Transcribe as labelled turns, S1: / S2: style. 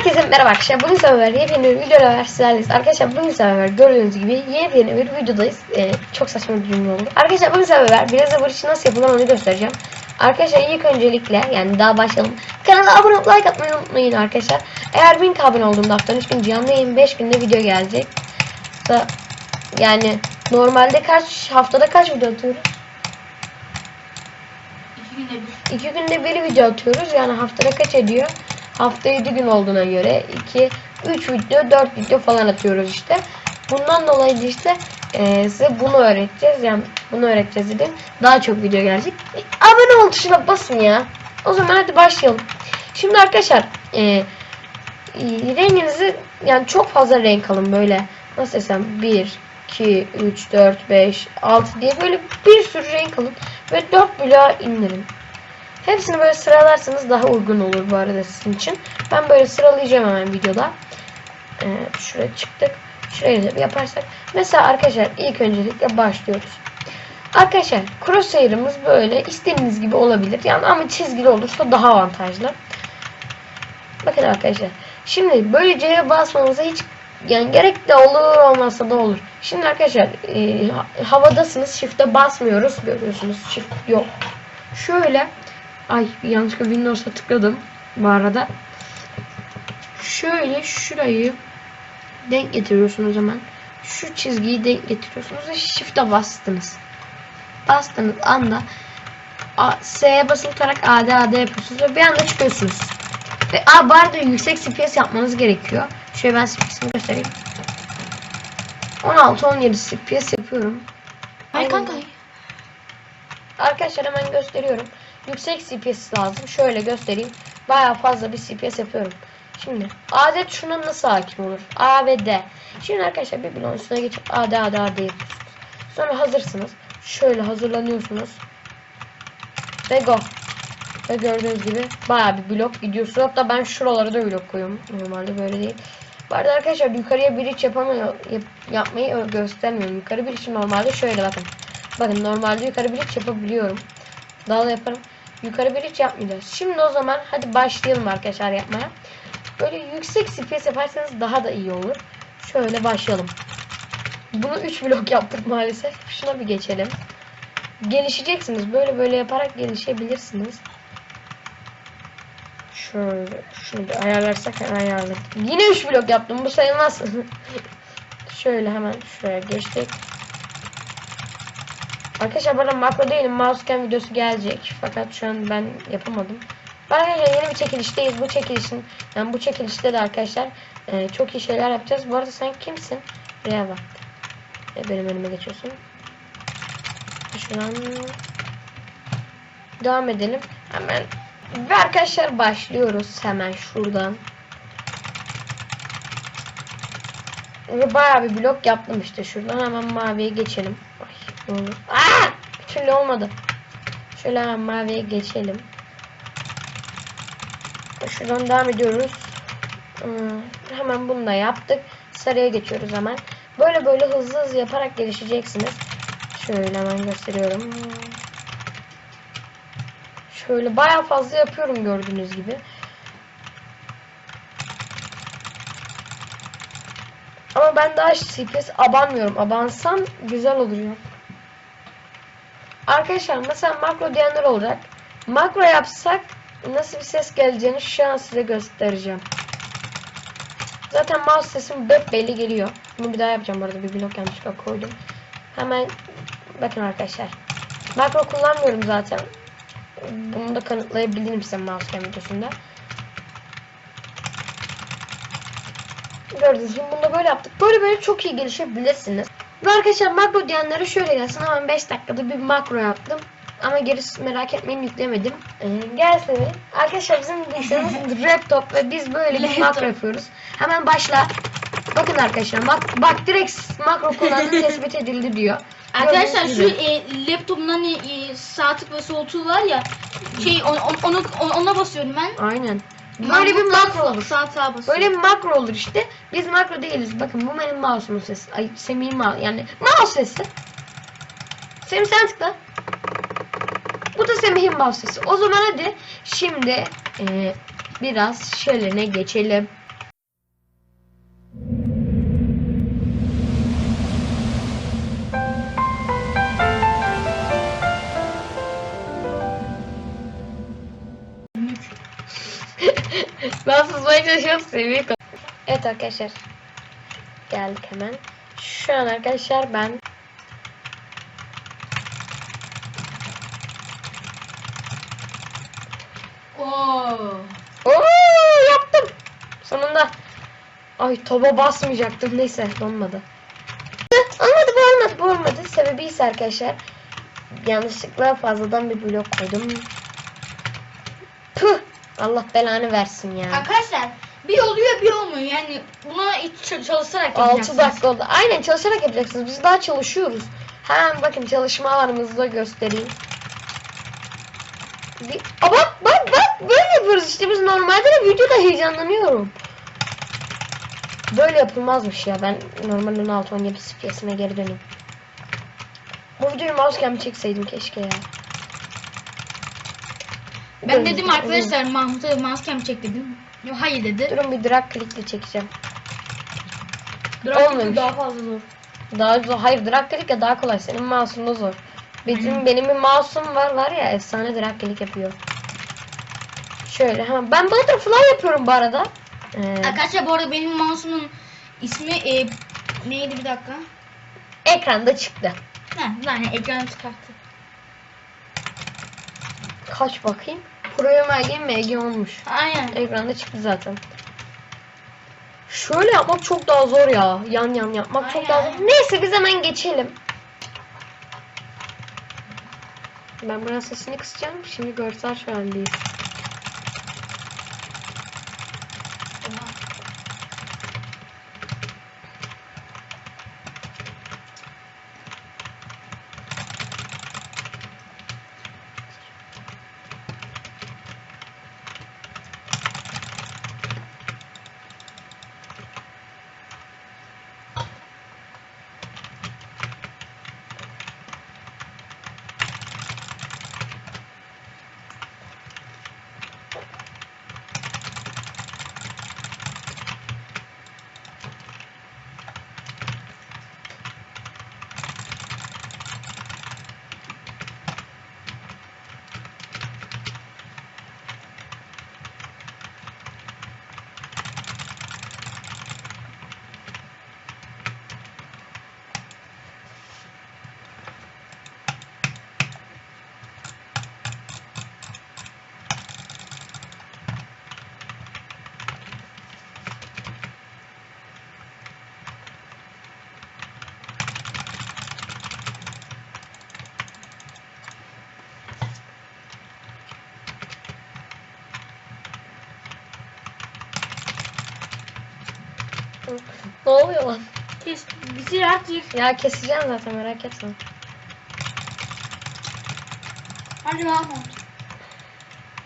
S1: Herkese merhaba arkadaşlar. Bugün sefer yepyeni bir videoyla sizlerleyiz. Arkadaşlar bugün sefer gördüğünüz gibi yepyeni bir videodayız. Ee, çok saçma bir cümle oldu. Arkadaşlar bugün sefer biraz da bu işi nasıl yapılır onu göstereceğim. Arkadaşlar ilk öncelikle yani daha başlayalım. Kanala abone olup like atmayı unutmayın arkadaşlar. Eğer 1000 abone olduğumda haftanın 3 gün canlı yayın 5 günde video gelecek. Da, yani normalde kaç haftada kaç video atıyoruz?
S2: İki günde bir.
S1: 2 günde bir video atıyoruz. Yani haftada kaç ediyor? Hafta 7 gün olduğuna göre 2, 3 video, 4 video falan atıyoruz işte. Bundan dolayı işte e, size bunu öğreteceğiz. Yani bunu öğreteceğiz dedim. Daha çok video gelecek. E, abone ol tuşuna basın ya. O zaman hadi başlayalım. Şimdi arkadaşlar e, renginizi yani çok fazla renk alın böyle. Nasıl desem 1, 2, 3, 4, 5, 6 diye böyle bir sürü renk alın. Ve 4 bloğa indirin. Hepsini böyle sıralarsanız daha uygun olur bu arada sizin için. Ben böyle sıralayacağım hemen videoda. Ee, şuraya çıktık. Şuraya da yaparsak. Mesela arkadaşlar ilk öncelikle başlıyoruz. Arkadaşlar crosshair'ımız böyle istediğiniz gibi olabilir. Yani ama çizgili olursa daha avantajlı. Bakın arkadaşlar. Şimdi böyle C'ye basmanıza hiç yani gerek de olur olmazsa da olur. Şimdi arkadaşlar e, ha- havadasınız. Shift'e basmıyoruz. Görüyorsunuz. Shift yok. Şöyle Ay yanlışlıkla Windows'a tıkladım bu arada. Şöyle şurayı denk getiriyorsunuz hemen. Şu çizgiyi denk getiriyorsunuz ve Shift'e bastınız. Bastığınız anda S'ye basılı tutarak AD AD yapıyorsunuz ve bir anda çıkıyorsunuz. Ve a, bu arada yüksek CPS yapmanız gerekiyor. Şöyle ben CPS'ini göstereyim. 16-17 CPS yapıyorum.
S2: Ay kanka.
S1: Arkadaşlar hemen gösteriyorum. Yüksek CPS lazım. Şöyle göstereyim. Bayağı fazla bir CPS yapıyorum. Şimdi adet şuna nasıl hakim olur? A ve D. Şimdi arkadaşlar bir bloğun üstüne geçip AD AD AD yapıyorsunuz. Sonra hazırsınız. Şöyle hazırlanıyorsunuz. Ve go. Ve gördüğünüz gibi bayağı bir blok gidiyorsunuz. Hatta ben şuralara da blok koyuyorum. Normalde böyle değil. Bu arada arkadaşlar yukarıya bir iç yapamıyor, yap- yapmayı göstermiyorum. Yukarı bir için normalde şöyle bakın. Bakın normalde yukarı bir iç yapabiliyorum. Daha da yaparım. Yukarı bir iç yapmayacağız. Şimdi o zaman hadi başlayalım arkadaşlar yapmaya. Böyle yüksek CPS yaparsanız daha da iyi olur. Şöyle başlayalım. Bunu 3 blok yaptık maalesef. Şuna bir geçelim. Gelişeceksiniz. Böyle böyle yaparak gelişebilirsiniz. Şöyle şunu bir ayarlarsak ayarladık. Yine 3 blok yaptım. Bu sayılmaz. Şöyle hemen şuraya geçtik. Arkadaşlar bana makro değilim. Mousecan videosu gelecek. Fakat şu an ben yapamadım. Arkadaşlar yeni bir çekilişteyiz. Bu çekilişin yani bu çekilişte de arkadaşlar e, çok iyi şeyler yapacağız. Bu arada sen kimsin? Buraya bak. E, benim önüme geçiyorsun. Şuradan devam edelim. Hemen ve arkadaşlar başlıyoruz hemen şuradan. Ve bayağı bir blok yaptım işte. Şuradan hemen maviye geçelim. Ne olur. Aa! Bir türlü olmadı. Şöyle hemen maviye geçelim. Şuradan devam ediyoruz. Hmm, hemen bunu da yaptık. Sarıya geçiyoruz hemen. Böyle böyle hızlı hızlı yaparak gelişeceksiniz. Şöyle hemen gösteriyorum. Şöyle bayağı fazla yapıyorum gördüğünüz gibi. Ama ben daha CPS abanmıyorum. Abansam güzel olur. Arkadaşlar mesela makro diyenler olacak. Makro yapsak nasıl bir ses geleceğini şu an size göstereceğim. Zaten mouse sesim belli geliyor. Bunu bir daha yapacağım bu arada bir blok yanlışlıkla koydum. Hemen bakın arkadaşlar. Makro kullanmıyorum zaten. Bunu da kanıtlayabilirim size mousecam videosunda. Gördüğünüz gibi bunu da böyle yaptık. Böyle böyle çok iyi gelişebilirsiniz. Ve arkadaşlar makro diyenlere şöyle gelsin. Hemen 5 dakikada bir makro yaptım. Ama gerisi merak etmeyin yüklemedim. Ee, gelsin. Arkadaşlar bizim bilgisayarımız laptop ve biz böyle bir makro yapıyoruz. Hemen başla. Bakın arkadaşlar bak, bak direkt makro kullandığı tespit edildi diyor.
S2: Arkadaşlar şu e, laptopun hani e, sağ tık ve sol tuğ var ya. Şey onu, onu, onu- ona basıyorum ben.
S1: Aynen. Böyle bir makro olur.
S2: Sağ sağa basıyorum.
S1: Böyle bir makro olur işte. Biz makro değiliz. Bakın bu benim mouse'umun sesi. Ay Semih'in mouse yani mouse sesi. Semih sen tıkla. Bu da Semih'in mouse sesi. O zaman hadi şimdi e, biraz şeylerine geçelim. Ben susmaya çalışıyorum seviye Evet arkadaşlar. Geldik hemen. Şu an arkadaşlar ben
S2: Oo.
S1: Oo yaptım. Sonunda. Ay toba basmayacaktım. Neyse donmadı. Olmadı bu olmadı bu olmadı. Sebebi ise arkadaşlar. Yanlışlıkla fazladan bir blok koydum. Puh. Allah belanı versin ya.
S2: Arkadaşlar bir oluyor bir olmuyor. Yani buna çalışarak
S1: 6
S2: yapacaksınız.
S1: dakika oldu. Aynen çalışarak yapacaksınız. Biz daha çalışıyoruz. Hemen bakın çalışma alanımızı da göstereyim. Bir... Aa, bak bak bak böyle yapıyoruz işte biz normalde de videoda heyecanlanıyorum. Böyle yapılmazmış ya ben normal 16 17 FPS'ime geri döneyim. Bu videoyu mousecam çekseydim keşke ya.
S2: Ben dedim arkadaşlar Mahmut'a mousecam çek dedim. Yok hayır dedi.
S1: Durun bir drag click'le çekeceğim.
S2: Drag
S1: olmamış.
S2: daha fazla zor.
S1: Daha zor. Hayır drag click ya daha kolay. Senin mouse'un da zor.
S2: Aynen.
S1: benim bir mouse'um var var ya efsane drag click yapıyor. Şöyle ha ben butterfly yapıyorum bu arada. Ee,
S2: Arkadaşlar bu arada benim mouse'umun ismi e, neydi bir dakika?
S1: ekranda çıktı.
S2: Ha, yani ekranı çıkarttı.
S1: Kaç bakayım? Pro'ya MG MG olmuş.
S2: Aynen.
S1: Ekranda çıktı zaten. Şöyle yapmak çok daha zor ya. Yan yan yapmak çok daha zor.
S2: Aynen.
S1: Neyse biz hemen geçelim. Ben buranın sesini kısacağım. Şimdi görsel şölendeyiz. Ne oluyor lan?
S2: Kes, bitir artık.
S1: Ya keseceğim zaten merak etme.
S2: Hadi Mahmut.